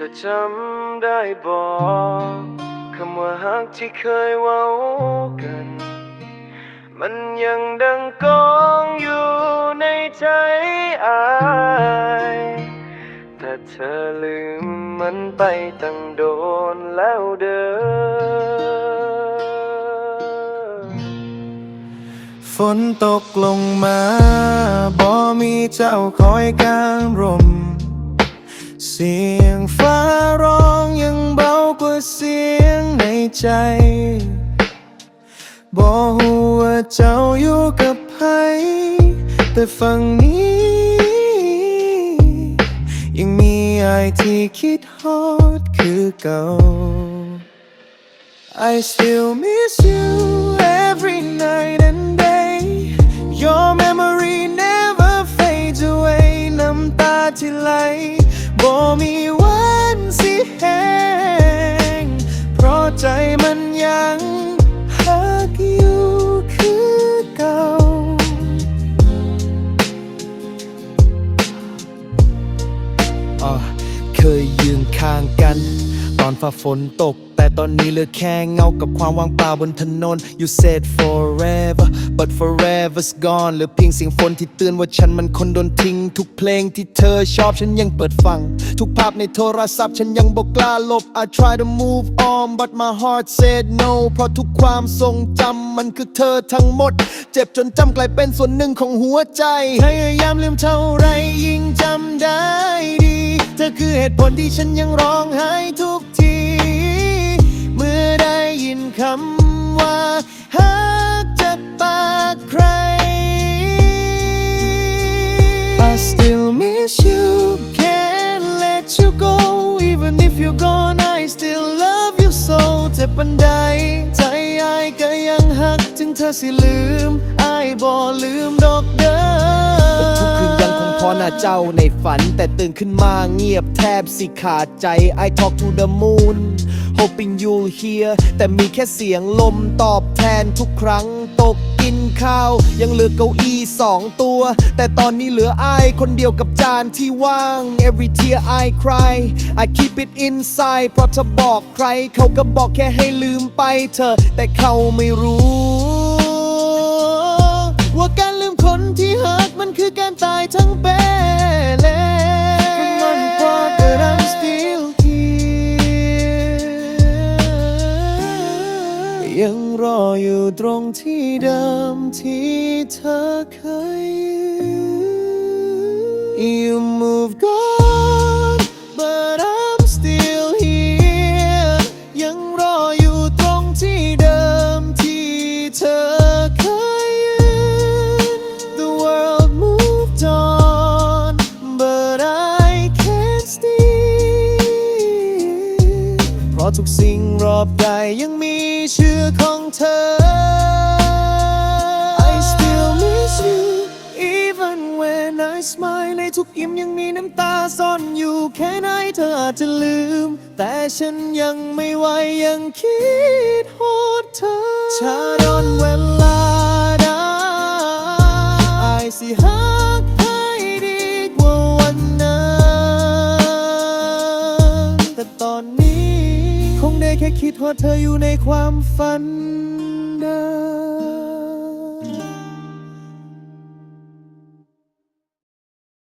ธอจำได้บอกคำว่าฮักที่เคยเว้ากัน มันยังดังกองอยู่ในใจอาย แต่เธอลืมมันไปตั้งโดนแล้วเด้อฝนตกลงมาบ่มีเจ้าคอยกางร่มเสีย ฟ้าร้องยังเบากว่าเสียงในใจบอกว่าเจ้าอยู่กับใครแต่ฝั่งนี้ ยังมีไอที่คิดฮอดคือเก่า I still miss you every night and day Your memory never fades away น้ำตาที่ไหลบ่มี เคยยืนข้างกัน ตอนฟ้าฝนตก แต่ตอนนี้เหลือแค่เงากับความว่างเปล่าบนถนน You said forever but forever's gone เหลือเพียงเสียงฝนที่เตือนว่าฉันมันคนโดนทิ้ง ทุกเพลงที่เธอชอบฉันยังเปิดฟัง ทุกภาพในโทรศัพท์ฉันยังบอกกล้าลบ I try to move on but my heart said no เพราะทุกความทรงจำมันคือเธอทั้งหมด เจ็บจนจำกลายเป็นส่วนหนึ่งของหัวใจพยายามลืมเท่าไรยิ่งจำได้ดีเธ อคือเหตุผลที่ฉันยังร้องไห้ทุกที เมื่อได้ยินคำว่าหักจากปากใคร I still miss you can't let you go even if you're gone I still love you so เจ็บปันใดใจอายก็ยังหัก ถึงเธอสิลืมอายบ่ลืมดอกเด้อ พอหน้าเจ้าในฝัน แต่ตื่นขึ้นมาเงียบแทบสิขาดใจ I talk to the moon hoping you'll hear แต่มีแค่เสียงลมตอบแทนทุกครั้งตกกินข้าว ยังเหลือเก้าอี้สองตัว แต่ตอนนี้เหลืออายคนเดียวกับจานที่ว่าง every tear I cry I keep it inside เพราะถ้าบอกใคร เขาก็บอกแค่ให้ลืมไปเธอ แต่เขาไม่รู้ ว่าการลืม คนที่หักมันคือการตายทั้งเป็นเลย Come on, but that I'm still here ยังรออยู่ตรงที่เดิมที่เธอเคยยืน You move go ชื่อของเธอ I still miss you even when I smile ในทุกยิ้มยังมีน้ำตาซ่อนอยู่แค่ไหนเธออาจจะลืม แต่ฉันยังไม่ไหวยังคิดโหดเธอช้าดอนเวล ว่าเธออยู่ในความฝันเดิม